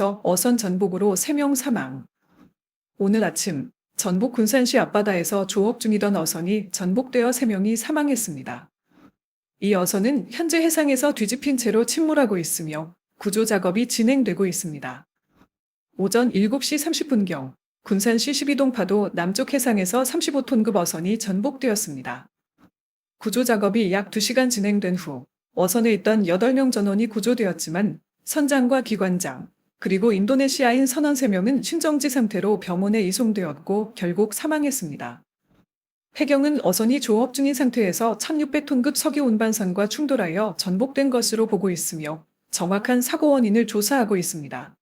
어선 전복으로 3명 사망. 오늘 아침 전북 군산시 앞바다에서 조업 중이던 어선이 전복되어 3명이 사망했습니다. 이 어선은 현재 해상에서 뒤집힌 채로 침몰하고 있으며 구조 작업이 진행되고 있습니다. 오전 7시 30분경 군산시 12동 파도 남쪽 해상에서 35톤급 어선이 전복되었습니다. 구조 작업이 약 2시간 진행된 후 어선에 있던 8명 전원이 구조되었지만 선장과 기관장, 그리고 인도네시아인 선원 3명은 신정지 상태로 병원에 이송되었고 결국 사망했습니다. 해경은 어선이 조업 중인 상태에서 1600톤급 석유 운반선과 충돌하여 전복된 것으로 보고 있으며 정확한 사고 원인을 조사하고 있습니다.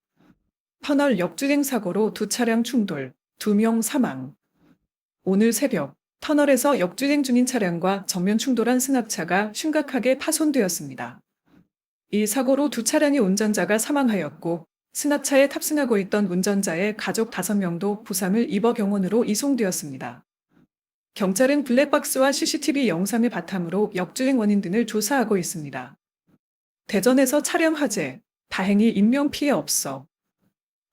터널 역주행 사고로 두 차량 충돌, 두 명 사망. 오늘 새벽 터널에서 역주행 중인 차량과 정면 충돌한 승합차가 심각하게 파손되었습니다. 이 사고로 두 차량의 운전자가 사망하였고 승합차에 탑승하고 있던 운전자의 가족 5명도 부상을 입어 병원으로 이송되었습니다. 경찰은 블랙박스와 CCTV 영상을 바탕으로 역주행 원인 등을 조사하고 있습니다. 대전에서 차량 화재, 다행히 인명피해 없어.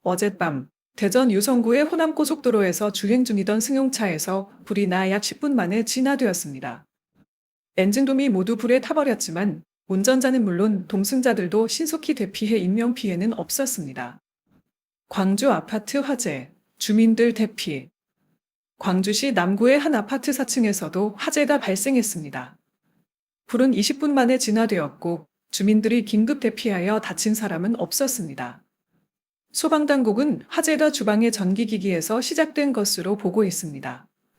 어젯밤 대전 유성구의 호남고속도로에서 주행 중이던 승용차에서 불이 나 약 10분 만에 진화되었습니다. 엔진돔이 모두 불에 타버렸지만 운전자는 물론 동승자들도 신속히 대피해 인명피해는 없었습니다. 광주 아파트 화재, 주민들 대피. 광주시 남구의 한 아파트 4층에서도 화재가 발생했습니다. 불은 20분 만에 진화되었고 주민들이 긴급 대피하여 다친 사람은 없었습니다. 소방당국은 화재가 주방의 전기기기에서 시작된 것으로 보고 있습니다.